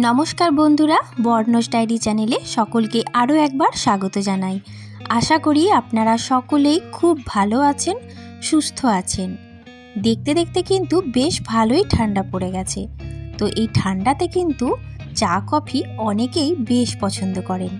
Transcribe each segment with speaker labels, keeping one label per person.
Speaker 1: নমস্কার বন্ধুরা, বর্ণস ডায়েরি চ্যানেলে সকলকে আরও একবার স্বাগত জানাই। আশা করি আপনারা সকলেই খুব ভালো আছেন, সুস্থ আছেন। দেখতে দেখতে কিন্তু বেশ ভালোই ঠান্ডা পড়ে গেছে। তো এই ঠান্ডাতে কিন্তু চা, কফি অনেকেই বেশ পছন্দ করেন।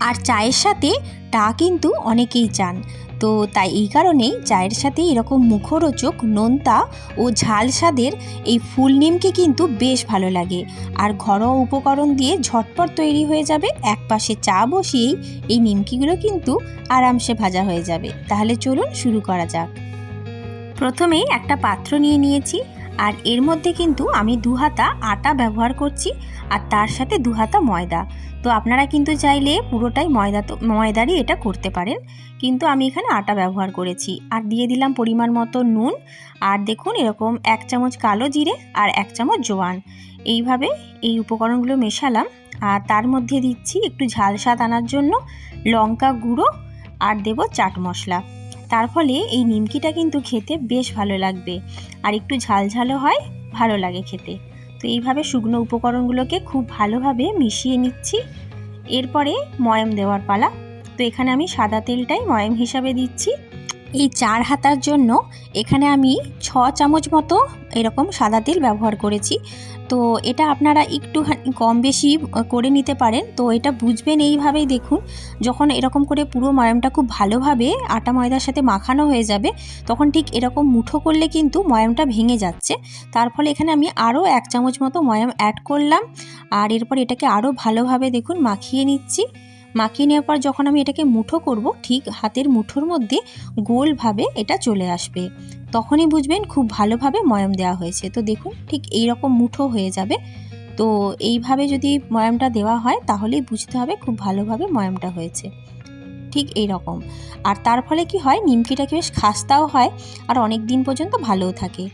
Speaker 1: আর চায়ের সাথে টা কিন্তু অনেকেই চান। তো তাই এই কারণেই চায়ের সাথে এরকম মুখরোচক নোনতা ও ঝাল স্বাদের এই ফুল নিমকি কিন্তু বেশ ভালো লাগে। আর ঘরোয়া উপকরণ দিয়ে ঝটপট তৈরি হয়ে যাবে, এক পাশে চা বসিয়েই এই নিমকিগুলো কিন্তু আরামসে ভাজা হয়ে যাবে। তাহলে চলুন শুরু করা যাক। প্রথমেই একটা পাত্র নিয়ে নিয়েছি। আর এর মধ্যে কিন্তু আমি দু হাতা আটা ব্যবহার করছি আর তার সাথে দু হাতা ময়দা। তো আপনারা কিন্তু চাইলে পুরোটাই ময়দা তো, ময়দারই এটা করতে পারেন। কিন্তু আমি এখানে আটা ব্যবহার করেছি। আর দিয়ে দিলাম পরিমাণ মতো নুন। আর দেখুন এরকম এক চামচ কালো জিরে আর এক চামচ জোয়ান। এইভাবে এই উপকরণগুলো মেশালাম। আর তার মধ্যে দিচ্ছি একটু ঝাল স্বাদ আনার জন্য লঙ্কা গুঁড়ো আর দেব চাট মশলা। তার ফলে এই নিমকিটা কিন্তু খেতে বেশ ভালো লাগবে। আর একটু ঝালঝালও হয়, ভালো লাগে খেতে। তো এইভাবে শুকনো উপকরণগুলোকে খুব ভালোভাবে মিশিয়ে নিচ্ছি। এরপরে ময়ম দেওয়ার পালা। তো এখানে আমি সাদা তেলটাই ময়ম হিসাবে দিচ্ছি। এই চার হাতার জন্য এখানে আমি ছ চামচ মতো এরকম সাদা তেল ব্যবহার করেছি। তো এটা আপনারা একটু কম বেশি করে নিতে পারেন। তো এটা বুঝবেন এইভাবেই দেখুন, যখন এরকম করে পুরো ময়ামটা খুব ভালোভাবে আটা ময়দার সাথে মাখানো হয়ে যাবে, তখন ঠিক এরকম মুঠো করলে কিন্তু ময়ামটা ভেঙে যাচ্ছে। তার ফলে এখানে আমি আরও এক চামচ মতো ময়াম অ্যাড করলাম। আর এরপর এটাকে আরও ভালোভাবে দেখুন মাখিয়ে নিচ্ছি। মাখিয়ে নেওয়ার পর যখন আমি এটাকে মুঠো করব, ঠিক হাতের মুঠোর মধ্যে গোলভাবে এটা চলে আসবে। তখনই বুঝবেন খুব ভালোভাবে ময়াম দেওয়া হয়েছে। তো দেখুন, ঠিক এই রকম মুঠো হয়ে যাবে। তো এইভাবে যদি ময়ামটা দেওয়া হয়, তাহলেই বুঝতে হবে খুব ভালোভাবে ময়ামটা হয়েছে। ঠিক এই রকম আর তার ফলে কি হয় নিমকিটা কি বেশ খাস্তাও হয়, আর অনেক দিন পর্যন্ত ভালোও থাকে।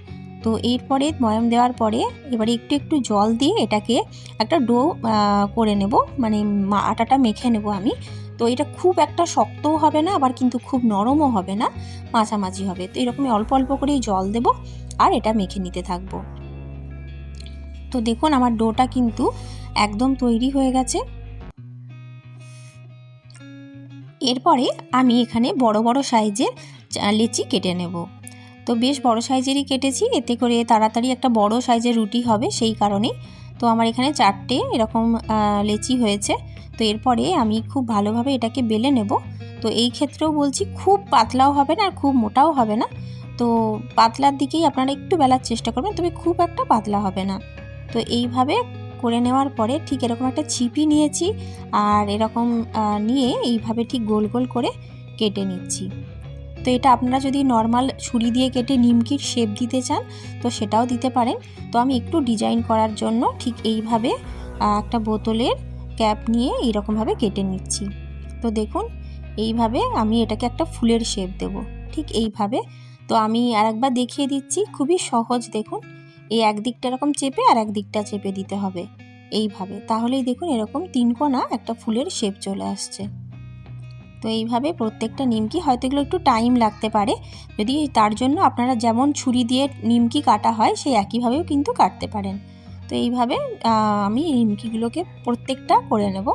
Speaker 1: তো এরপরে ময়াম দেওয়ার পরে এবারে একটু একটু জল দিয়ে এটাকে একটা ডো করে নেব। মানে আটাটা মেখে নেব আমি। তো এটা খুব একটা শক্তও হবে না, আবার কিন্তু খুব নরমও হবে না, মাঝামাঝি হবে। তো এরকমই অল্প অল্প করেই জল দেব আর এটা মেখে নিতে থাকব। তো দেখুন আমার ডোটা কিন্তু একদম তৈরি হয়ে গেছে। এরপরে আমি এখানে বড় বড় সাইজের লেচি কেটে নেব। তো বেশ বড় সাইজেরই কেটেছি। এতে করে তাড়াতাড়ি একটা বড় সাইজের রুটি হবে সেই কারণেই। তো আমার এখানে চারটে এরকম লেচি হয়েছে। তো এরপরে আমি খুব ভালোভাবে এটাকে বেলে নেব। তো এই ক্ষেত্রেও বলছি খুব পাতলাও হবে না আর খুব মোটাও হবে না। তো পাতলার দিকেই আপনারা একটু বেলার চেষ্টা করবেন, তবে খুব একটা পাতলা হবে না। তো এইভাবে করে নেওয়ার পরে ঠিক এরকম একটা ছিপি নিয়েছি। আর এরকম নিয়ে এইভাবে ঠিক গোল গোল করে কেটে নিচ্ছি। তো এটা আপনারা যদি নর্মাল ছুরি দিয়ে কেটে নিমকির শেপ দিতে চান, তো সেটাও দিতে পারেন। তো আমি একটু ডিজাইন করার জন্য ঠিক এইভাবে একটা বোতলের ক্যাপ নিয়ে এইরকমভাবে কেটে নিচ্ছি। তো দেখুন, এইভাবে আমি এটাকে একটা ফুলের শেপ দেব। ঠিক এইভাবে। তো আমি আরেকবার দেখিয়ে দিচ্ছি, খুবই সহজ দেখুন। এই একদিকটা এরকম চেপে আর একদিকটা চেপে দিতে হবে। এইভাবে। তাহলেই দেখুন এরকম তিন কোনা একটা ফুলের শেপ চলে আসছে। তো এইভাবে প্রত্যেকটা নিমকি, হয়তো এগুলো একটু টাইম লাগতে পারে। যদি তার জন্য আপনারা যেমন ছুরি দিয়ে নিমকি কাটা হয়, সেই একইভাবেও কিন্তু কাটতে পারেন। তো এইভাবে আমি নিমকিগুলোকে প্রত্যেকটা করে নেব।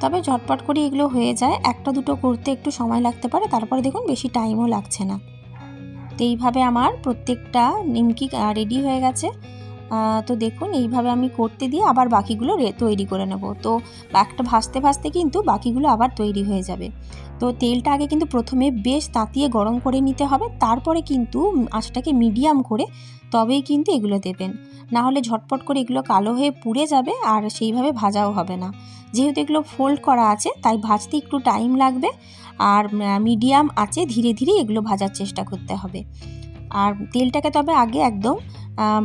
Speaker 1: তবে ঝটপট করে এগুলো হয়ে যায়। একটা দুটো করতে একটু সময় লাগতে পারে। তারপরে দেখুন, বেশি টাইমও লাগছে না। তো এইভাবে আমার প্রত্যেকটা নিমকি রেডি হয়ে গেছে। তো দেখুন, এইভাবে আমি করতে দিয়ে আবার বাকিগুলো তৈরি করে নেব। তো একটা ভাজতে ভাজতে কিন্তু বাকিগুলো আবার তৈরি হয়ে যাবে। তো তেলটা আগে কিন্তু প্রথমে বেশ তাতিয়ে গরম করে নিতে হবে, তারপরে কিন্তু আঁচটাকে মিডিয়াম করে তবেই কিন্তু এগুলো দেবেন। না হলে ঝটপট করে এগুলো কালো হয়ে পুড়ে যাবে আর সেইভাবে ভাজাও হবে না। যেহেতু এগুলো ফোল্ড করা আছে, তাই ভাজতে একটু টাইম লাগবে আর মিডিয়াম আছে ধীরে ধীরে এগুলো ভাজার চেষ্টা করতে হবে। আর তেলটাকে তবে আগে একদম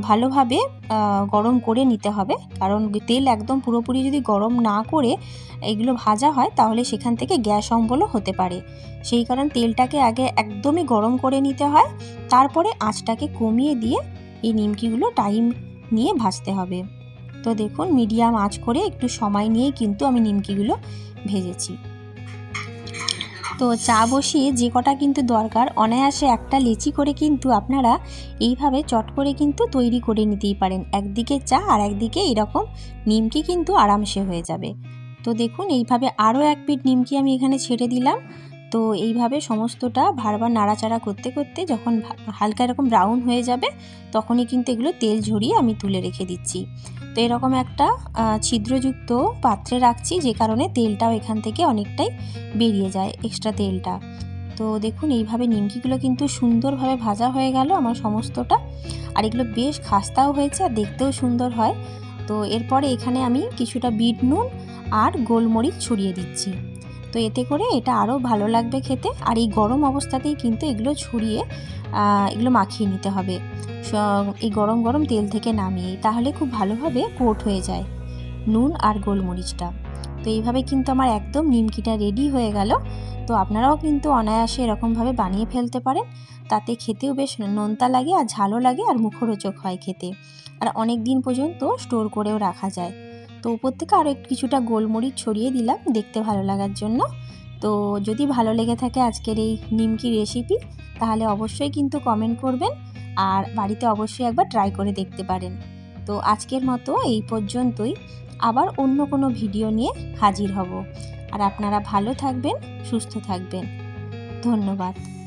Speaker 1: ভালোভাবে গরম করে নিতে হবে। কারণ তেল একদম পুরোপুরি যদি গরম না করে এগুলো ভাজা হয়, তাহলে সেখান থেকে গ্যাস অম্বলও হতে পারে। সেই কারণ তেলটাকে আগে একদমই গরম করে নিতে হয়, তারপরে আঁচটাকে কমিয়ে দিয়ে এই নিমকিগুলো টাইম নিয়ে ভাজতে হবে। তো দেখুন, মিডিয়াম আঁচ করে একটু সময় নিয়েই কিন্তু আমি নিমকিগুলো ভেজেছি। তো চা বসিয়ে যে কটা কিন্তু দরকার, অনায়াসে একটা লিচি করে কিন্তু আপনারা এইভাবে চট করে কিন্তু তৈরি করে নিতেই পারেন। একদিকে চা আর একদিকে এরকম নিমকি কিন্তু আরামসে হয়ে যাবে। তো দেখুন, এইভাবে আরও এক পিট নিমকি আমি এখানে ছেড়ে দিলাম। তো এইভাবে সমস্তটা বারবার নাড়াচাড়া করতে করতে যখন হালকা এরকম ব্রাউন হয়ে যাবে, তখনই কিন্তু এগুলো তেল ঝরিয়ে আমি তুলে রেখে দিচ্ছি। তো এরকম একটা ছিদ্রযুক্ত পাত্রে রাখছি যে কারণে তেলটাও এখান থেকে অনেকটাই বেরিয়ে যায় এক্সট্রা তেলটা। তো দেখুন, এইভাবে নিমকিগুলো কিন্তু সুন্দরভাবে ভাজা হয়ে গেল আমার সমস্তটা। আর এগুলো বেশ খাস্তাও হয়েছে আর দেখতেও সুন্দর হয়। তো এরপরে এখানে আমি কিছুটা বিট নুন আর গোলমরিচ ছড়িয়ে দিচ্ছি। তো এতে করে এটা আরও ভালো লাগবে খেতে। আর এই গরম অবস্থাতেই কিন্তু এগুলো ছড়িয়ে এগুলো মাখিয়ে নিতে হবে। এই গরম গরম তেল থেকে নামিয়ে, তাহলে খুব ভালোভাবে কোট হয়ে যায় নুন আর গোলমরিচটা। তো এইভাবে কিন্তু আমার একদম নিমকিটা রেডি হয়ে গেল। তো আপনারাও কিন্তু অনায়াসে এরকমভাবে বানিয়ে ফেলতে পারেন। তাতে খেতেও বেশ নোনতা লাগে আর ঝালও লাগে আর মুখরোচক হয় খেতে। আর অনেক দিন পর্যন্ত স্টোর করেও রাখা যায়। তো উপর থেকে আরও কিছুটা গোলমরিচ ছড়িয়ে দিলাম দেখতে ভালো লাগার জন্য। তো যদি ভালো লেগে থাকে আজকের এই নিমকি রেসিপি তাহলে অবশ্যই কিন্তু কমেন্ট করবেন আর বাড়িতে অবশ্যই একবার ট্রাই করে দেখতে পারেন। তো আজকের মতো এই পর্যন্তই। আবার অন্য কোনো ভিডিও নিয়ে হাজির হব। আর আপনারা ভালো থাকবেন, সুস্থ থাকবেন। ধন্যবাদ।